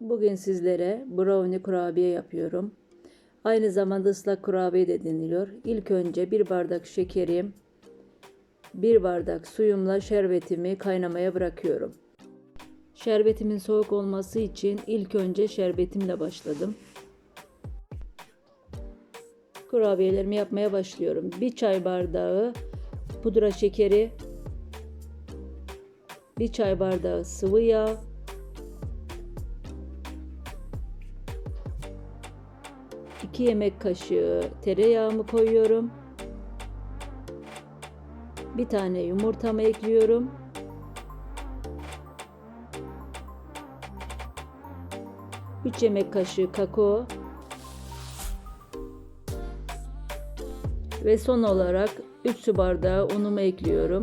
Bugün sizlere brownie kurabiye yapıyorum. Aynı zamanda ıslak kurabiye de deniliyor. İlk önce bir bardak şekerim, bir bardak suyumla şerbetimi kaynamaya bırakıyorum. Şerbetimin soğuk olması için ilk önce şerbetimle başladım. Kurabiyelerimi yapmaya başlıyorum. Bir çay bardağı pudra şekeri, bir çay bardağı sıvı yağ, iki yemek kaşığı tereyağımı koyuyorum. Bir tane yumurtamı ekliyorum. Üç yemek kaşığı kakao. Ve son olarak 3 su bardağı unumu ekliyorum.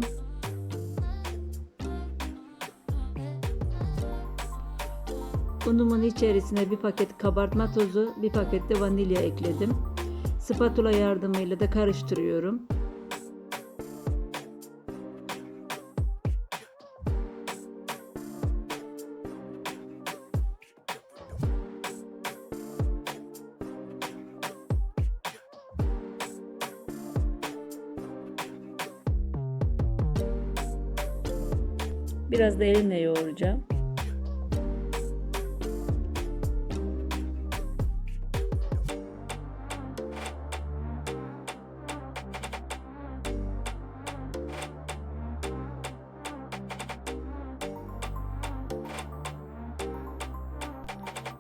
Unumun içerisine bir paket kabartma tozu, bir paket de vanilya ekledim. Spatula yardımıyla da karıştırıyorum. Biraz da elimle yoğuracağım.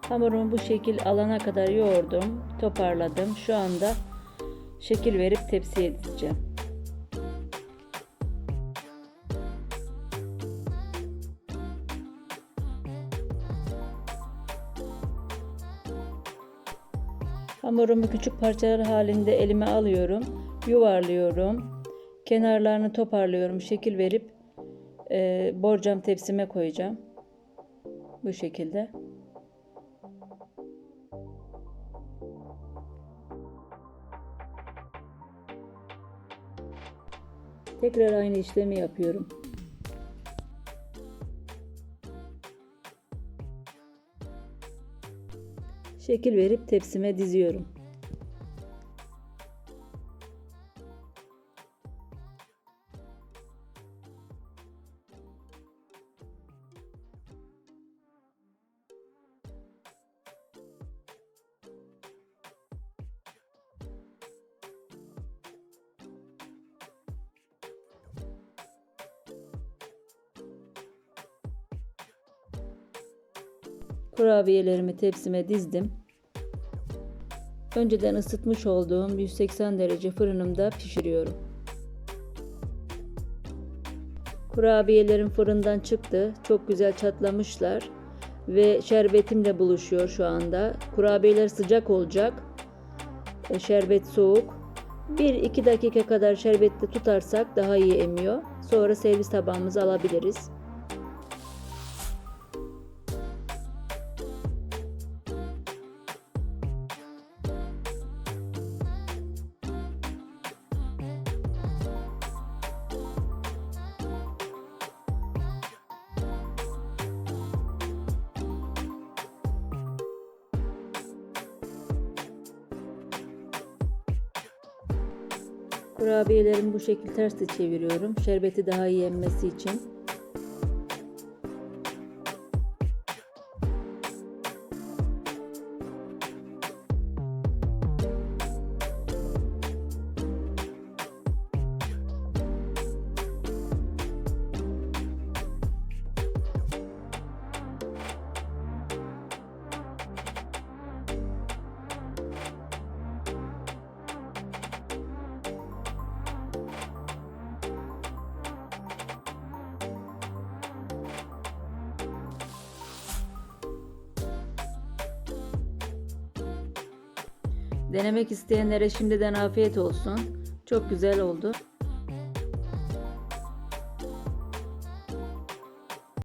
Hamurumu bu şekil alana kadar yoğurdum, toparladım. Şu anda şekil verip tepsiye dizeceğim. Hamurumu küçük parçalar halinde elime alıyorum, yuvarlıyorum. Kenarlarını toparlıyorum, şekil verip e, borcam tepsime koyacağım. Bu şekilde. Tekrar aynı işlemi yapıyorum. Şekil verip tepsime diziyorum. Kurabiyelerimi tepsime dizdim. Önceden ısıtmış olduğum 180 derece fırınımda pişiriyorum. Kurabiyelerim fırından çıktı. Çok güzel çatlamışlar ve şerbetimle buluşuyor şu anda. Kurabiyeler sıcak olacak. E, şerbet soğuk. 1-2 dakika kadar şerbette tutarsak daha iyi emiyor. Sonra servis tabağımıza alabiliriz. Kurabiyelerimi bu şekil ters de çeviriyorum. Şerbeti daha iyi emmesi için. Denemek isteyenlere şimdiden afiyet olsun. Çok güzel oldu.